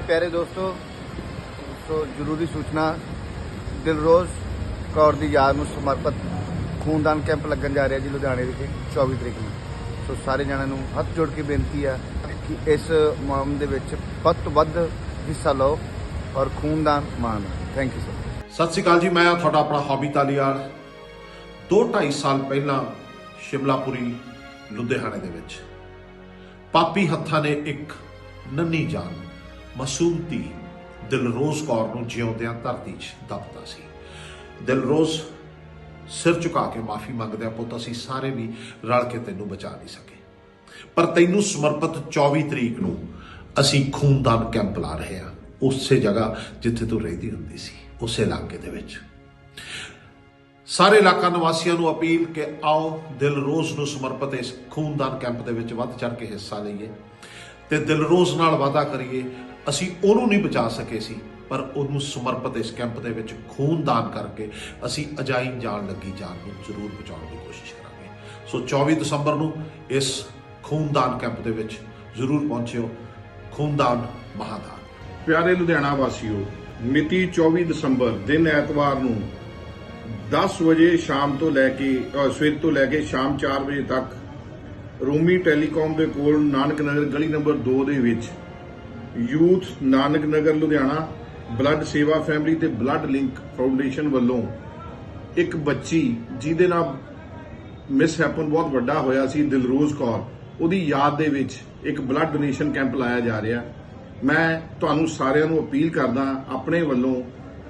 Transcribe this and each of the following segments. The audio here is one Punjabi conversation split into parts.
ਪਿਆਰੇ ਦੋਸਤੋ, ਸੋ ਜ਼ਰੂਰੀ ਸੂਚਨਾ, ਦਿਲਰੋਜ਼ ਕੌਰ ਦੀ ਯਾਦ ਨੂੰ ਸਮਰਪਿਤ ਖੂਨਦਾਨ ਕੈਂਪ ਲੱਗਣ ਜਾ ਰਿਹਾ ਜੀ ਲੁਧਿਆਣੇ ਵਿਖੇ 24 ਤਰੀਕ ਨੂੰ। ਸੋ ਸਾਰੇ ਜਣਿਆਂ ਨੂੰ ਹੱਥ ਜੋੜ ਕੇ ਬੇਨਤੀ ਆ ਕਿ ਇਸ ਮੁਹਿੰਮ ਦੇ ਵਿੱਚ ਵੱਧ ਤੋਂ ਵੱਧ ਹਿੱਸਾ ਲਓ ਔਰ ਖੂਨਦਾਨ ਮਾਣੋ ਥੈਂਕ ਯੂ ਸਰ ਸਤਿ ਸ਼੍ਰੀ ਅਕਾਲ ਜੀ, ਮੈਂ ਤੁਹਾਡਾ ਆਪਣਾ ਹੌਬੀ ਤਾਲੀਆਲ 2.5 ਸਾਲ ਪਹਿਲਾਂ ਸ਼ਿਮਲਾਪੁਰੀ, ਲੁਧਿਆਣੇ ਦੇ ਵਿੱਚ। ਪਾਪੀ ਹੱਥਾਂ ਨੇ ਇੱਕ ਨੰਨੀ ਜਾਨ ਮਾਸੂਮ ਧੀ ਦਿਲਰੋਜ਼ ਕੌਰ ਨੂੰ ਜਿਉਂਦਿਆਂ ਧਰਤੀ 'ਚ ਦਬਤਾ ਸੀ। ਦਿਲਰੋਜ਼ ਸਿਰ ਝੁਕਾ ਕੇ ਮਾਫੀ ਮੰਗਦਿਆਂ ਪੁੱਤ ਅਸੀਂ ਸਾਰੇ ਵੀ ਰਲ ਕੇ ਤੈਨੂੰ ਬਚਾ ਨਹੀਂ ਸਕੇ। ਪਰ ਤੈਨੂੰ ਸਮਰਪਿਤ 24 ਤਰੀਕ ਨੂੰ ਅਸੀਂ ਖੂਨਦਾਨ ਕੈਂਪ ਲਾ ਰਹੇ ਹਾਂ, ਉਸੇ ਜਗ੍ਹਾ ਜਿੱਥੇ ਤੂੰ ਰਹਿੰਦੀ ਹੁੰਦੀ ਸੀ, ਉਸੇ ਇਲਾਕੇ ਦੇ ਵਿੱਚ। ਸਾਰੇ ਇਲਾਕਾ ਨਿਵਾਸੀਆਂ ਨੂੰ ਅਪੀਲ ਕਿ ਆਓ ਦਿਲਰੋਜ਼ ਨੂੰ ਸਮਰਪਿਤ ਇਸ ਖੂਨਦਾਨ ਕੈਂਪ ਦੇ ਵਿੱਚ ਵੱਧ ਚੜ ਕੇ ਹਿੱਸਾ ਲਈਏ। ਤੇ ਦਿਲਰੋਜ਼ ਨਾਲ ਵਾਅਦਾ ਕਰੀਏ, ਅਸੀਂ ਉਹਨੂੰ ਨਹੀਂ ਬਚਾ ਸਕੇ ਸੀ, ਪਰ ਉਹਨੂੰ ਸਮਰਪਿਤ ਇਸ ਕੈਂਪ ਦੇ ਵਿੱਚ ਖੂਨਦਾਨ ਕਰਕੇ ਅਸੀਂ ਅਜਾਈ ਜਾਣ ਲੱਗੀ ਜਾਨ ਨੂੰ ਜ਼ਰੂਰ ਬਚਾਉਣ ਦੀ ਕੋਸ਼ਿਸ਼ ਕਰਾਂਗੇ। ਸੋ 24 ਦਸੰਬਰ ਨੂੰ ਇਸ ਖੂਨਦਾਨ ਕੈਂਪ ਦੇ ਵਿੱਚ ਜ਼ਰੂਰ ਪਹੁੰਚਿਓ। ਖੂਨਦਾਨ ਮਹਾਦਾਨ। ਪਿਆਰੇ ਲੁਧਿਆਣਾ ਵਾਸੀਓ, ਮਿਤੀ 24 ਦਸੰਬਰ ਦਿਨ ਐਤਵਾਰ ਨੂੰ 10 ਵਜੇ ਸ਼ਾਮ ਤੋਂ ਲੈ ਕੇ ਸਵੇਰ ਤੋਂ ਲੈ ਕੇ ਸ਼ਾਮ 4 ਵਜੇ ਤੱਕ ਰੋਮੀ ਟੈਲੀਕਾਮ ਦੇ ਕੋਲ ਨਾਨਕ ਨਗਰ ਗਲੀ ਨੰਬਰ 2 ਦੇ ਵਿੱਚ youth Nanak Nagar Ludhiana blood Seva family ਤੇ ਬਲੱਡ ਲਿੰਕ ਫਾਊਂਡੇਸ਼ਨ ਵੱਲੋਂ ਇੱਕ ਬੱਚੀ ਜਿਹਦੇ ਨਾਲ ਮਿਸ ਹੈਪਨ ਬਹੁਤ ਵੱਡਾ ਹੋਇਆ ਸੀ, ਦਿਲਰੋਜ਼ ਕੌਰ। ਉਹਦੀ ਯਾਦ ਦੇ ਵਿੱਚ ਇੱਕ ਬਲੱਡ ਡੋਨੇਸ਼ਨ ਕੈਂਪ ਲਾਇਆ ਜਾ ਰਿਹਾ। ਮੈਂ ਤੁਹਾਨੂੰ ਸਾਰਿਆਂ ਨੂੰ ਅਪੀਲ ਕਰਦਾ ਆਪਣੇ ਵੱਲੋਂ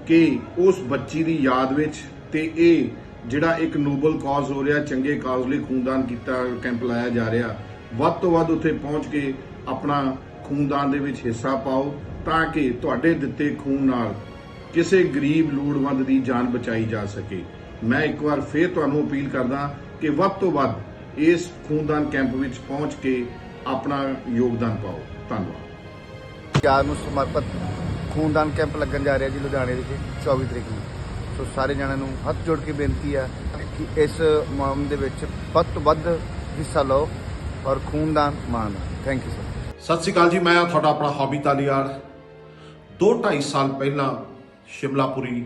ਕਿ ਉਸ ਬੱਚੀ ਦੀ ਯਾਦ ਵਿੱਚ ਤੇ ਇਹ ਜਿਹੜਾ ਇੱਕ ਨੋਬਲ ਕਾਜ਼ ਹੋ ਰਿਹਾ, ਚੰਗੇ ਕਾਜ਼ ਲਈ ਖੂਨਦਾਨ ਕੀਤਾ ਕੈਂਪ ਲਾਇਆ ਜਾ ਰਿਹਾ, ਵੱਧ ਤੋਂ ਵੱਧ ਉੱਥੇ ਪਹੁੰਚ ਕੇ ਆਪਣਾ ਖੂਨਦਾਨ ਦੇ ਵਿੱਚ ਹਿੱਸਾ ਪਾਓ ਤਾਂ ਕਿ ਤੁਹਾਡੇ ਦਿੱਤੇ ਖੂਨ ਨਾਲ ਕਿਸੇ ਗਰੀਬ ਲੋੜਵੰਦ ਦੀ ਜਾਨ ਬਚਾਈ ਜਾ ਸਕੇ। ਮੈਂ ਇੱਕ ਵਾਰ ਫੇਰ ਤੁਹਾਨੂੰ ਅਪੀਲ ਕਰਦਾ ਕਿ ਵੱਧ ਤੋਂ ਵੱਧ ਇਸ ਖੂਨਦਾਨ ਕੈਂਪ ਵਿੱਚ ਪਹੁੰਚ ਕੇ ਆਪਣਾ ਯੋਗਦਾਨ ਪਾਓ। ਧੰਨਵਾਦ। ਯਾਦ ਨੂੰ ਸਮਰਪਿਤ ਖੂਨਦਾਨ ਕੈਂਪ ਲੱਗਣ ਜਾ ਰਿਹਾ ਜੀ ਲੁਧਿਆਣੇ ਵਿੱਚ 24 ਤਰੀਕ ਨੂੰ। ਸੋ ਸਾਰੇ ਜਣਿਆਂ ਨੂੰ ਹੱਥ ਜੋੜ ਕੇ ਬੇਨਤੀ ਆ ਕਿ ਇਸ ਮੁਹਿੰਮ ਦੇ ਵਿੱਚ ਵੱਧ ਤੋਂ ਵੱਧ ਹਿੱਸਾ ਲਓ ਔਰ ਖੂਨਦਾਨ ਮਾਣੋ ਥੈਂਕ ਯੂ ਸਰ ਸਤਿ ਸ਼੍ਰੀ ਅਕਾਲ ਜੀ, ਮੈਂ ਤੁਹਾਡਾ ਆਪਣਾ ਹੌਬੀ ਤਾਲੀਆਲ 2.5 ਸਾਲ ਪਹਿਲਾਂ ਸ਼ਿਮਲਾਪੁਰੀ,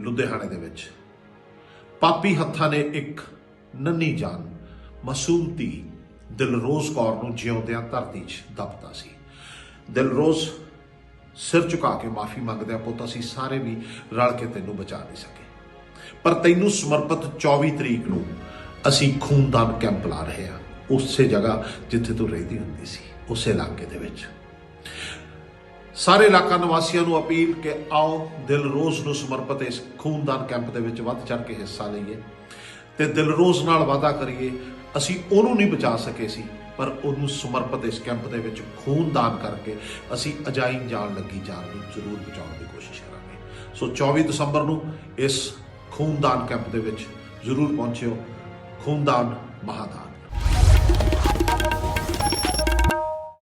ਲੁਧਿਆਣੇ ਦੇ ਵਿੱਚ ਪਾਪੀ ਹੱਥਾਂ ਨੇ ਇੱਕ ਨੰਨੀ ਜਾਨ, ਮਾਸੂਮ ਧੀ ਦਿਲਰੋਜ਼ ਕੌਰ ਨੂੰ ਜਿਉਂਦਿਆਂ ਧਰਤੀ 'ਚ ਦੱਬਤਾ ਸੀ। ਦਿਲਰੋਜ਼ ਸਿਰ ਝੁਕਾ ਕੇ ਮਾਫੀ ਮੰਗਦਿਆਂ ਪੁੱਤ, ਅਸੀਂ ਸਾਰੇ ਵੀ ਰਲ ਕੇ ਤੈਨੂੰ ਬਚਾ ਨਹੀਂ ਸਕੇ। ਪਰ ਤੈਨੂੰ ਸਮਰਪਿਤ 24 ਤਰੀਕ ਨੂੰ ਅਸੀਂ ਖੂਨਦਾਨ ਕੈਂਪ ਲਾ ਰਹੇ ਹਾਂ, ਉਸੇ ਜਗ੍ਹਾ ਜਿੱਥੇ ਤੂੰ ਰਹਿੰਦੀ ਹੁੰਦੀ ਸੀ, ਉਸੇ ਇਲਾਕੇ ਦੇ ਵਿੱਚ। ਸਾਰੇ ਇਲਾਕਾ ਨਿਵਾਸੀਆਂ ਨੂੰ ਅਪੀਲ ਕਿ ਆਓ ਦਿਲਰੋਜ਼ ਨੂੰ ਸਮਰਪਿਤ ਇਸ ਖੂਨਦਾਨ ਕੈਂਪ ਦੇ ਵਿੱਚ ਵੱਧ ਚੜ ਕੇ ਹਿੱਸਾ ਲਈਏ ਤੇ ਦਿਲਰੋਜ਼ ਨਾਲ ਵਾਅਦਾ ਕਰੀਏ ਅਸੀਂ ਉਹਨੂੰ ਨਹੀਂ ਬਚਾ ਸਕੇ ਸੀ, ਪਰ ਉਹਨੂੰ ਸਮਰਪਿਤ ਇਸ ਕੈਂਪ ਦੇ ਵਿੱਚ ਖੂਨਦਾਨ ਕਰਕੇ ਅਸੀਂ ਅਜਾਈ ਜਾਣ ਲੱਗੀ ਜਾਨ ਨੂੰ ਜ਼ਰੂਰ ਬਚਾਉਣ ਦੀ ਕੋਸ਼ਿਸ਼ ਕਰਾਂਗੇ। ਸੋ 24 ਦਸੰਬਰ ਨੂੰ ਇਸ ਖੂਨਦਾਨ ਕੈਂਪ ਦੇ ਵਿੱਚ ਜ਼ਰੂਰ ਪਹੁੰਚਿਓ। ਖੂਨਦਾਨ ਮਹਾਦਾਨ।